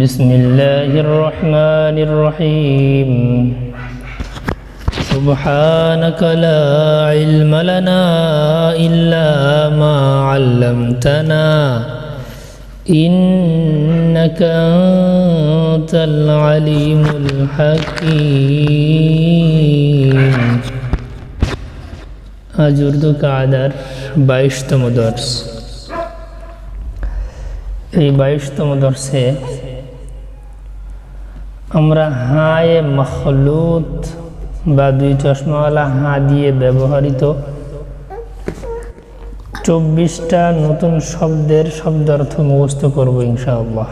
بسم الله الرحمن الرحيم سبحانك لا علم لنا إلا ما علمتنا إنك أنت العليم الحكيم আজ উর্দু কাদার বাইশতম দর্শ এই বাইশতম দর্শে আমরা হায়ে মখলুত বা দুই চশমাওয়ালা হা দিয়ে ব্যবহৃত চব্বিশটা নতুন শব্দের শব্দার্থ মুখস্থ করব ইনশাআল্লাহ।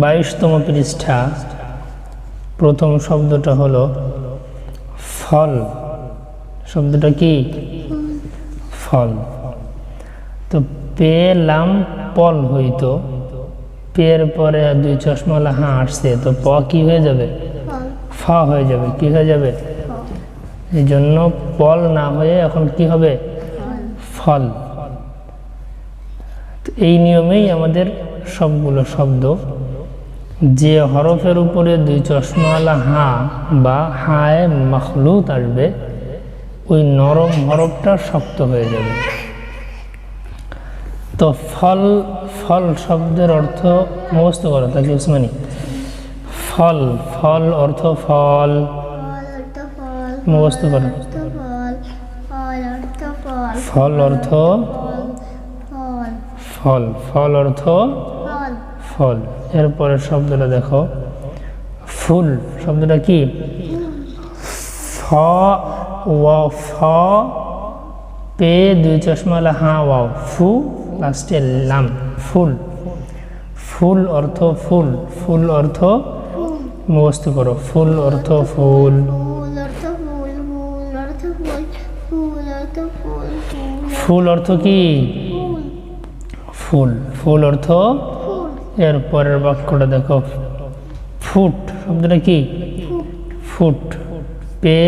বাইশতম পৃষ্ঠা, প্রথম শব্দটা হলো ফল। শব্দটা কি? ফল। তো পেলাম পল হইতো। পের পরে আর দুই চশমালা হাঁ আসছে তো প কি হয়ে যাবে? ফ হয়ে যাবে কি হয়ে যাবে? এই জন্য পল না হয়ে এখন কি হবে? ফল। তো এই নিয়মেই আমাদের সবগুলো শব্দ। যে হরফের উপরে দুই চশমাওয়ালা হা বা হায় মখলুত আসবে ওই নরম হরফটা শক্ত হয়ে যাবে। তো ফল ফল শব্দের অর্থ মুখস্থ করো তাকে উসমানি। ফল ফল অর্থ ফল। মুখস্থ করো। ফল অর্থ ফল। ফল অর্থ ফল। এরপরের শব্দটা দেখো। ফুল, শব্দটা কি? ফ ওয়া ফ, পে, দুই চশমালা, হা, ওয়াও, ফু, লাস্টে লাম। ফুল। ফুল অর্থ ফুল। ফুল অর্থ মুখস্থ করো। ফুল অর্থ ফুল। ফুল অর্থ কি? ফুল। ফুল। অর্থ এর পরের বাক্যটা দেখো। ফুট। শব্দটা কি? ফুট। পে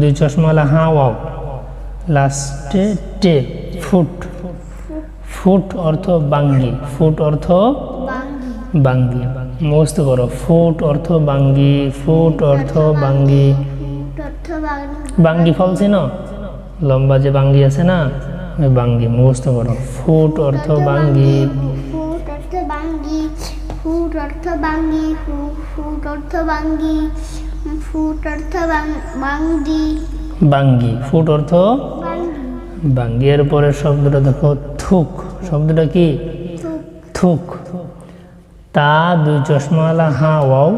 দুই চশমালা হা ওয়াও লাস্টে টে। ফুট। ফুট অর্থ বাঙ্গি ফুট অর্থ বাঙ্গি মুখস্থ করো ফুট অর্থ বাঙ্গি ফুট অর্থ বাঙ্গি বাঙ্গি ফল চিনো লম্বা যে বাঙ্গি আছে না ওই বাঙ্গি মুখস্থ করো ফুট অর্থ বাঙ্গি ফুট অর্থ বাঙ্গি ফুট অর্থ বাঙ্গি ফুট অর্থ বাঙ্গি ফুট অর্থ বাঙ্গি বাঙ্গি ফুট অর্থ বাঙ্গি বাঙ্গি এর পরের শব্দটা দেখো থুক শব্দটা কি? থুক। তা দুই চশমাওয়ালা হাঁ ওয়াও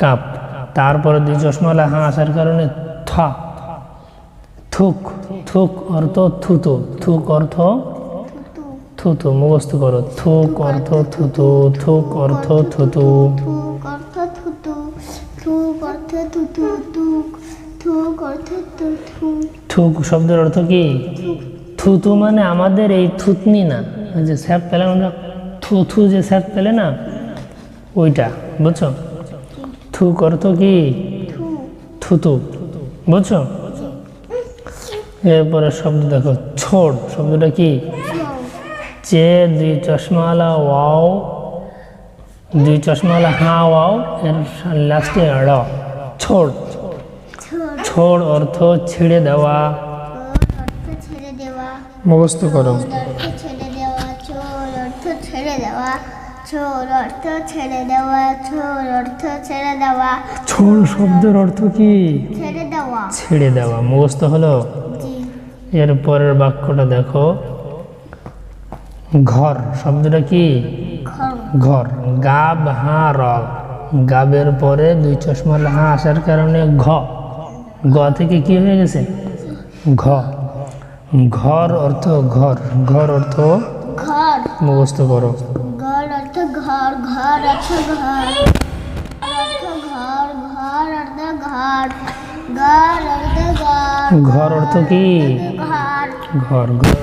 কাপ। তারপরে দুই চশমাওয়ালা হাঁ আসার কারণে থা। থুক থুক অর্থ থুতু। থুক অর্থ থুতু। মুখস্থ করো। থুক অর্থ থুতু থুক অর্থ থুতু। থুক অর্থ থুতু থুক অর্থ থুতু থুক অর্থ থুতু। থুক শব্দের অর্থ কি? থুতু মানে আমাদের এই থুতনি না ওই যে স্যাপ পেলে আমরা থুথু যে স্যাপ পেলে না ওইটা বুঝছ? থুক অর্থ কি? থু থুতু বুঝছ? এরপরে শব্দ দেখো ছোট শব্দটা কি? যে দুই চশমাওয়ালা ওয়াও দুই চশমালা হা ওয়াও এর লাস্টে র ছোট। ছোট অর্থ ছেড়ে দেওয়া। মুখস্থ করো। ছেড়ে দেওয়া চোর অর্থ ছেড়ে দেওয়া চোর অর্থ ছেড়ে দেওয়া চোর অর্থ ছেড়ে দেওয়া ছোট শব্দের অর্থ কি? ছেড়ে দেওয়া। ছেড়ে দেওয়া। মুখস্থ হলো? এর পরের বাক্যটা দেখো। ঘর শব্দটা কি? ঘর। গাব হা র। গাবের পরে দুই চশমাল হা আসার কারণে ঘ। গ থেকে কি হয়ে গেছে? ঘ। ঘর অর্থ ঘর ঘর অর্থ ঘর। মুখস্থ করো। ঘর অর্থ ঘর ঘর অর্থ ঘর অর্থ ঘর ঘর অর্থ ঘর ঘর অর্থ ঘর ঘর অর্থ কি? ঘর। ঘর ঘর।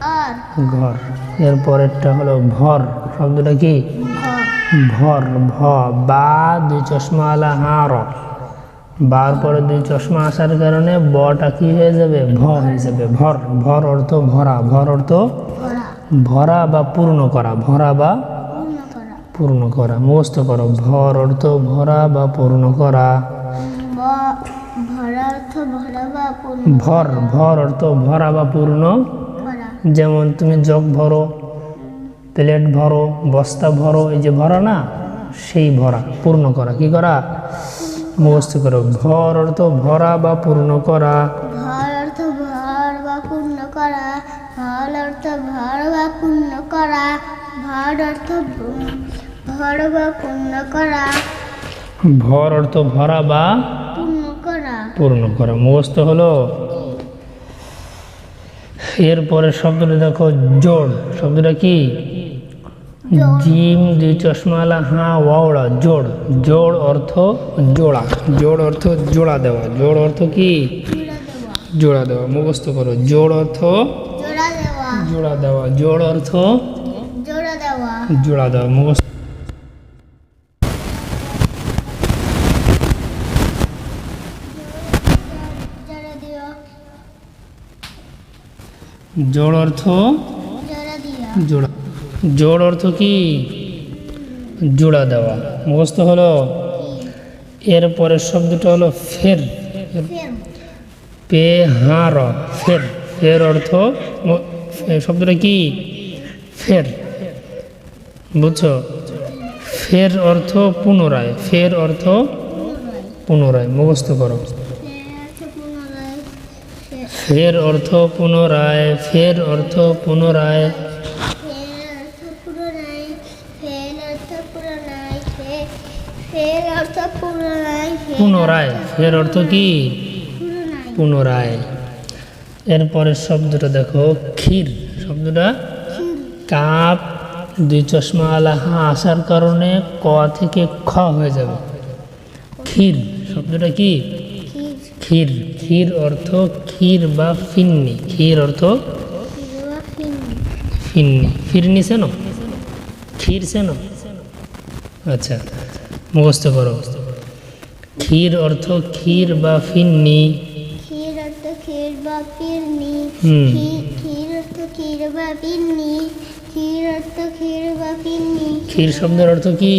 আর। ঘর। এর পরেরটা হলো ভর শব্দটা কি? ভর ভ বা দুই চশমাওয়ালা হা র বার পরে দুই চশমা আসার কারণে বটা কি হয়ে যাবে? ভ হয়ে যাবে। ভর ভর অর্থ ভরা। ভর অর্থ ভরা বা পূর্ণ করা। ভরা বা পূর্ণ করা। মুখস্থ করো। ভর অর্থ ভরা বা পূর্ণ করা। ভর ভর অর্থ ভরা বা পূর্ণ যেমন তুমি জগ ভরো, প্লেট ভরো, বস্তা ভরো, এই যে ভরা না, সেই ভরা, পূর্ণ করা। কি করা? মুখস্থ করো। ভর অর্থ ভরা বা পূর্ণ করা। ভর অর্থ ভর বা পূর্ণ করা। ভর অর্থ ভর বা পূর্ণ করা। ভর অর্থ ভর বা পূর্ণ করা। ভর অর্থ ভরা বা পূর্ণ করা। পূর্ণ করা। মুখস্থ হলো? এরপরে শব্দটা দেখো জোড়। শব্দটা কি? জিম দুই চশমালা হা ওয়াওড়া জোড়। জোড় অর্থ জোড়া। জোড় অর্থ জোড়া দেওয়া। জোড় অর্থ কি? জোড়া দেওয়া। মুখস্থ করো। জোড় অর্থ জোড়া দেওয়া। জোড়া দেওয়া। জোড় অর্থ জোড়া দেওয়া। জোড়া দেওয়া। মুখস্থ জোড় অর্থ জোড়া। জোড় অর্থ কি? জোড়া দেওয়া। মুখস্থ হলো, এর পরের শব্দটা হলো ফের। পে হার ফের। ফের অর্থ শব্দটা কি? ফের। বুঝছ? ফের অর্থ পুনরায়। ফের অর্থ পুনরায়। মুখস্থ করো ফের অর্থ পুনরায় ফের অর্থ পুনরায় ফের অর্থ পুনরায় ফের ফের অর্থ পুনরায় ফের অর্থ কি? পুনরায়। এরপরের শব্দটা দেখো, ক্ষীর। শব্দটা? কাপ। দুই চশমা আলা, হা, আসার কারণে ক থেকে খ হয়ে যাবে। ক্ষীর। শব্দটা কি? ক্ষীর। ক্ষীর অর্থ ক্ষীর বা ফিন্নি। ক্ষীর অর্থ? ফিন্নি। ফিরনি সেন? ক্ষীর সেন? আচ্ছা মুখস্থ করো। ক্ষীর অর্থ ক্ষীর বা ফিন্নি। ক্ষীর অর্থ ক্ষীর বা ক্ষীর অর্থ ক্ষীর বা ক্ষীর অর্থ ক্ষীর বা ক্ষীর শব্দের অর্থ কি?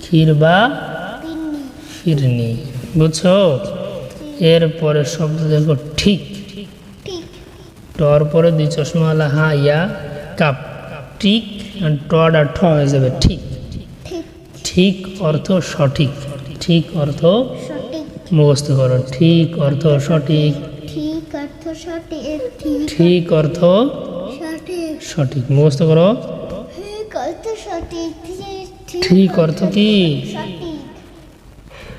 ক্ষীর বা ফিরনি। বুঝছ? এরপরে শব্দ দেখো ঠিক। টর পরে দুই চশমাওয়ালা হা ইয়া কাপ। ঠিক টড আর ঠ হয়ে যাবে ঠিক। ঠিক অর্থ সঠিক। ঠিক অর্থ? মুখস্থ করো। ঠিক অর্থ সঠিক। ঠিক অর্থ সঠিক। ঠিক অর্থ সঠিক। মুখস্থ করো। ঠিক অর্থ কি?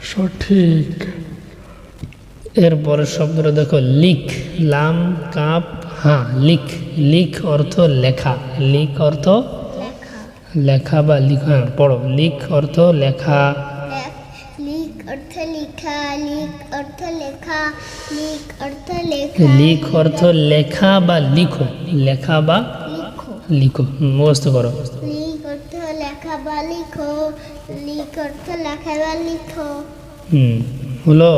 সঠিক। এরপরের শব্দটা দেখো লিখ। লাম কাপ হা লিখ। লিখ অর্থ লেখা। লিখ অর্থ লেখা বা লিখা হ্যাঁ, পড়ো। লিখ অর্থ লেখা। লেখা লিখ অর্থ লেখা লিখ অর্থ লেখা লিখ অর্থ লেখা বা লিখো লেখা বা লিখো মুখস্থ করো লিখ অর্থ লেখা বা লিখো লিখ অর্থ লেখা বা লিখো হুম হলো।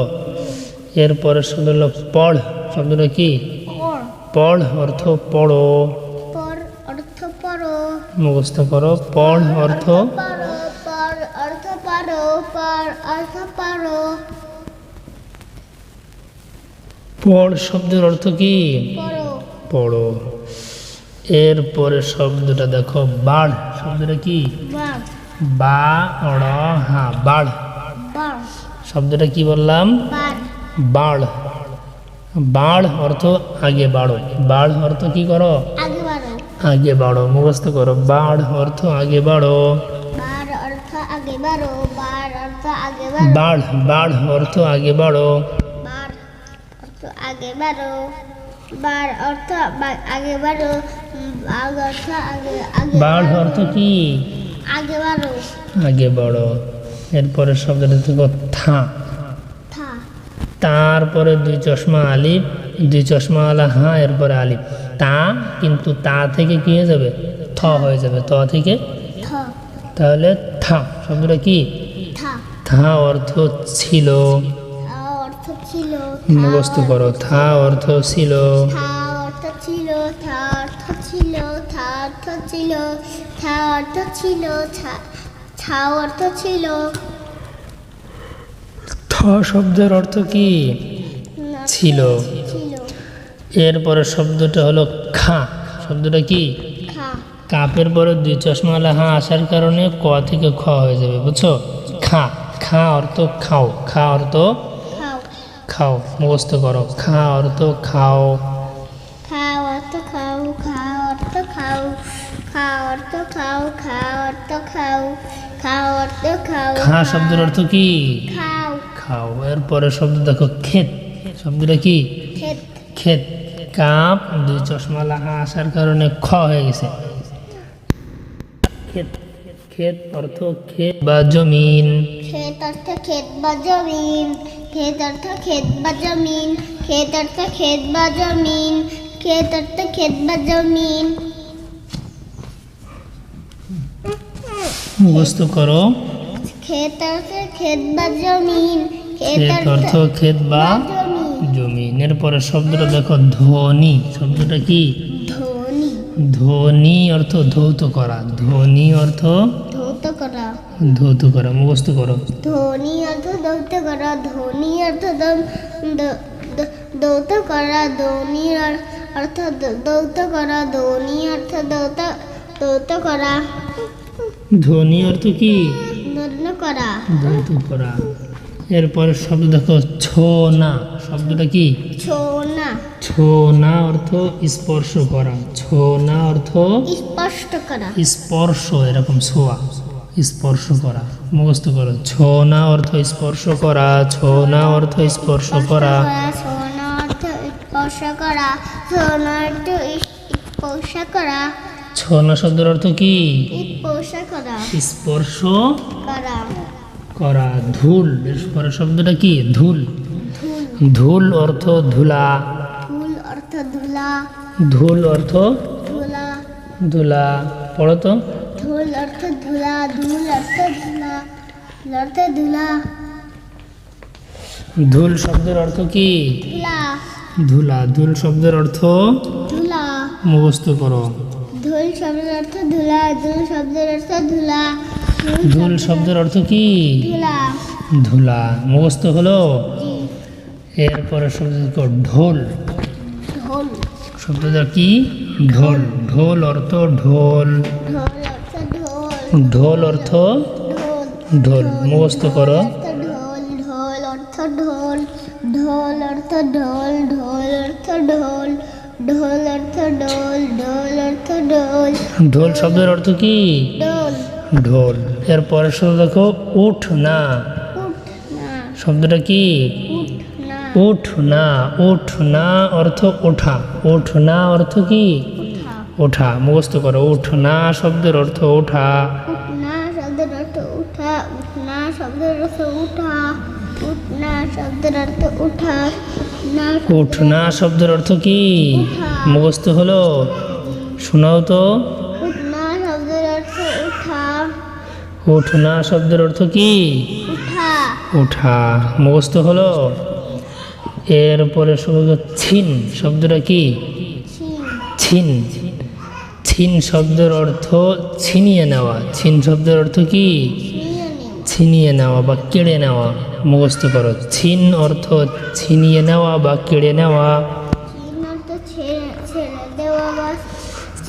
এরপরের শব্দ হলো পড়। শব্দটা কি? পড়। পড় অর্থ পড়ো। অর্থ পড়ো। মুখস্থ করো। পড় অর্থ পড়ো অর্থ পড়ো। পর অর্থ পড়ো। পড় শব্দের অর্থ কি? পড়ো। এরপরে শব্দটা দেখো বাড়। শব্দটা কি? বাড়। বা অড় হা বাড়। বাড়। শব্দটা কি বললাম? বাড়। বাড়। বাড় অর্থ আগে বাড়ো। বাড় অর্থ কি করো? আগে বাড়ো। মুখস্থ করো। বাড় অর্থ আগে বাড়ো। বার অর্থ আগে বাড়ো। বার অর্থ আগে বাড়ো। বাড় বাড়। আগে বারো বার অর্থ আগে বাড়ো বার অর্থ আগে বাড়ো উম, বাঘ অর্থ আগে আগে বাড় অর্থ কি? আগে বারো। আগে বড় এরপরে শব্দটা দেখো থা। তারপরে দুই চশমা আলিফ দুই চশমা আলা হা এরপরে আলিফ। তা কিন্তু তা থেকে কি হয়ে যাবে? থ হয়ে যাবে। ত থেকে? থ। তাহলে থা। শব্দটা কি? থা অর্থ ছিল। মুখস্থ করো। থা অর্থ ছিল। থা ছিল থা অর্থ ছিল থা অর্থ ছিল থা অর্থ ছিল ছা ছা অর্থ ছিল। থ শব্দের অর্থ কি? ছিল। ছিল। এরপরে শব্দটা হলো খা। শব্দটা কি? কাপের পরে দুই চশমালা হা আসার কারণে ক থেকে খ হয়ে যাবে বুঝছ? খা। খা অর্থ খাও। খা অর্থ খাও মুখস্থ করো। খা অর্থ খাও। খা অর্থ খাও খা অর্থ খাও খা অর্থ খাও খা অর্থ খাও খা অর্থ খাও খা শব্দের অর্থ কি? খাও। খাও। এরপরে শব্দ দেখো ক্ষেত। শব্দটা কি? ক্ষেত। ক্ষেত। কাপ দুই চশমা লাহা আসার কারণে খ হয়ে গেছে। ক্ষেত। ক্ষেত অর্থ ক্ষেত বা জমিন। ক্ষেত অর্থ ক্ষেত বা জমিন। ক্ষেত অর্থ ক্ষেত বা জমিন ক্ষেত অর্থ ক্ষেত বা জমিন ক্ষেত অর্থ ক্ষেত বা জমিন। মুখস্থ করো। ক্ষেত অর্থ ক্ষেত বা জমিন ক্ষেত অর্থ ক্ষেত বা জমিন। এরপরে শব্দটা দেখো ধ্বনি। শব্দটা কি? ধ্বনি। ধ্বনি অর্থ ধৌত করা। ধ্বনি অর্থ ধৌত করা। ধৌত করা। মুখস্থ করো। ধ্বনি অর্থ দৌত করা ধ্বনি অর্থ দম- দ- দ- দৌত করা ধ্বনি অর- অর্থ দৌত করা ধ্বনি অর্থ দৌত দৌত করা। ধ্বনি অর্থ কি? দন্য করা। ধৌত করা। এরপর শব্দ দেখো ছোনা শব্দটা কি? ছোনা ছোনা অর্থ স্পর্শ করা। ছোনা অর্থ স্পষ্ট করা। স্পর্শ এরকম ছোঁয়া। স্পর্শ করা। মুখস্থ করো। ছোনা অর্থ স্পর্শ করা। ছোনা অর্থ স্পর্শ করা। স্পর্শ করা। অর্থ স্পর্শ করা। ছোনা শব্দের অর্থ কি? স্পর্শ করা। স্পর্শ করা। করা। ধুল। এরপরে শব্দটা কি? ধুল। ধুল অর্থ ধুলা। ধুল অর্থ ধুলা। ধুল অর্থ ধুলা। ধুলা। পড়ো তো। ধুল অর্থ ধুলা ধুল অর্থ ধুলা অর্থ ধুলা। ধুল শব্দের অর্থ কি? ধুলা। ধুলা ধুল শব্দের অর্থ? ধুলা। মুখস্থ করো। ধুল শব্দের অর্থ ধুলা ধুল শব্দের অর্থ ধুলা। ধুল শব্দের অর্থ কি? ধুলা। মুখস্থ হলো? এরপরে শব্দ ঢোল। ঢোল। শব্দটা কি? ঢোল। ঢোল অর্থ ঢোল। ঢোল অর্থ? ঢোল। মুখস্থ করো। ঢোল ঢোল অর্থ ঢোল ঢোল অর্থ ঢোল ঢোল অর্থ ঢোল ঢোল অর্থ ঢোল ঢোল অর্থ ঢোল। ঢোল শব্দের অর্থ কি? ঢোল। ঢোল। এরপরে শব্দ দেখো উঠ না। শব্দটা কি? উঠ না। উঠ না অর্থ ওঠা। উঠ না অর্থ কি? ওঠা মুখস্থ করো উঠ না শব্দের অর্থ ওঠা। উঠ না শব্দের অর্থ উঠা উঠ না শব্দের অর্থ উঠা উঠ না শব্দের অর্থ উঠা না উঠ না শব্দের অর্থ কি। মুখস্থ হলো? শোনাও তো। উঠ না শব্দের অর্থ উঠা উঠ না শব্দের অর্থ কি? উঠা। মুখস্থ হলো? এরপরে শব্দ ছিন। শব্দটা কি? ছিন। ছিন শব্দের অর্থ ছিনিয়ে নেওয়া। ছিন শব্দের অর্থ কি? ছিনিয়ে নেওয়া বা কেড়ে নেওয়া। মুখস্থ করো। ছিন অর্থ ছিনিয়ে নেওয়া বা কেড়ে নেওয়া।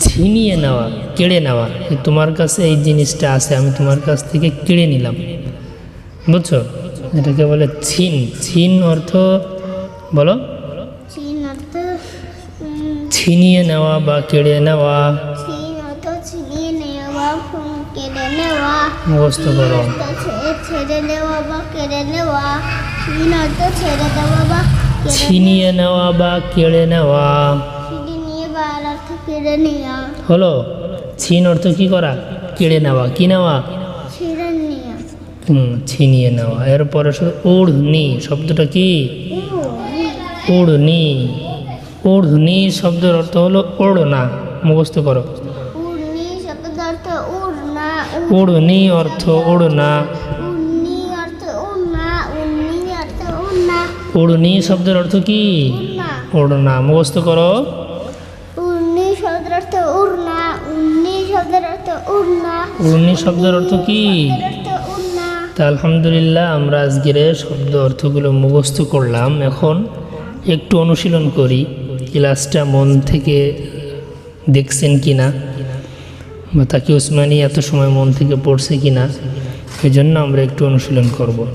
ছিনিয়ে নেওয়া কেড়ে নেওয়া। তোমার কাছে এই জিনিসটা আছে আমি তোমার কাছ থেকে কেড়ে নিলাম। বুঝছ? এটাকে বলে ছিন। ছিন অর্থ বলো। ছিনিয়ে নেওয়া বা কেড়ে নেওয়া। মুখস্থ করো। ছেড়ে দেওয়া বা কেড়ে নেওয়া ছেড়ে দেওয়া বা ছিনিয়ে নেওয়া বা কেড়ে নেওয়া। নেওয়া হলো? ছিন অর্থ কি করা? কেড়ে নেওয়া। কি নেওয়া? ছিনিয়ে নেওয়া। এরপরে উড়নি। শব্দটা কি? উড়নি। উড়নি শব্দের অর্থ হলো ওড়না। মুখস্থ করো। উড়না অর্থ ওড়না উড়নি শব্দের অর্থ কি? উড়না। ওড়না মুখস্থ করো। উড়না শব্দের অর্থ কি? তা আলহামদুলিল্লাহ আমরা আজকের শব্দ অর্থগুলো মুখস্থ করলাম। এখন একটু অনুশীলন করি। ক্লাসটা মন থেকে দেখছেন কি না বা তাকে উসমানি এত সময় মন থেকে পড়ছে কি না এই জন্য আমরা একটু অনুশীলন করব।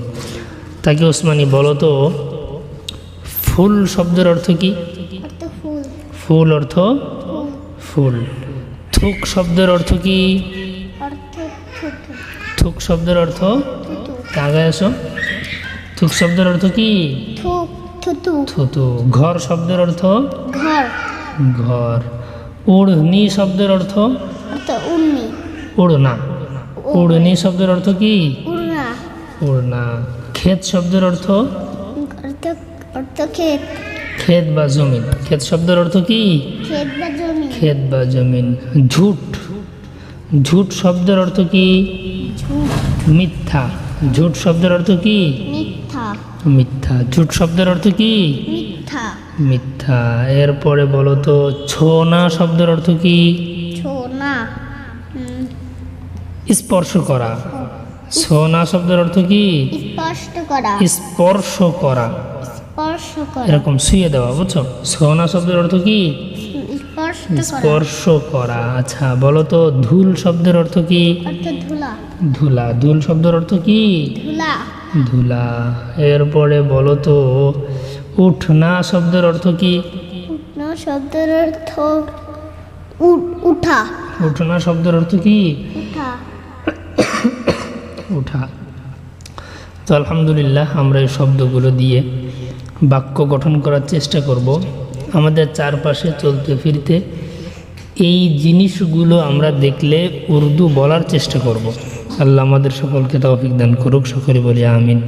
তাকে উসমানি বলো তো ফুল শব্দের অর্থ কি? ফুল। অর্থ? ফুল। থুক শব্দের অর্থ কি? থুক শব্দের অর্থ? থুতু। আসো। থুক শব্দের অর্থ কি? থুতু। থুতু। ঘর শব্দের অর্থ? ঘর। ঘর। উড়নি শব্দের অর্থ? উন্নি উড়না। উড়নি। শব্দের অর্থ কি? উড়না। উড়না। ক্ষেত শব্দের অর্থ? অর্থ ক্ষেত। ক্ষেত বা জমিন। ক্ষেত শব্দের অর্থ কি? ক্ষেত বা জমি ক্ষেত বা জমিন। ঝুট। ঝুট শব্দের অর্থ কি? মিথ্যা। ঝুট শব্দের অর্থ কি? মিথ্যা। মিথ্যা। ঝুট শব্দের অর্থ কি? মিথ্যা। মিথ্যা। এরপরে বলো তো ছোনা শব্দের অর্থ কি ছোনা উম, স্পর্শ করা। ছোনা শব্দের অর্থ কি? স্পষ্ট করা। স্পর্শ করা। স্পর্শ করা। এরকম শুয়ে দেওয়া বুঝছ? ছোনা শব্দের অর্থ কি? স্পর্শ করা। আচ্ছা বলো তো ধুল শব্দের অর্থ কি? ধুলা। ধুলা। শব্দের অর্থ কি? ধুলা। ধুলা। এরপরে বলো তো উঠনা শব্দের অর্থ কি? উঠনা শব্দের অর্থ উঠা। উঠনা শব্দের অর্থ কি? উঠা। তো আলহামদুলিল্লাহ আমরা এই শব্দগুলো দিয়ে বাক্য গঠন করার চেষ্টা করব। আমাদের চারপাশে চলতে ফিরতে এই জিনিসগুলো আমরা দেখলে উর্দু বলার চেষ্টা করব। আল্লাহ আমাদের সকলকে তৌফিক অভিজ্ঞান করুক, সকলে বলি আমিন।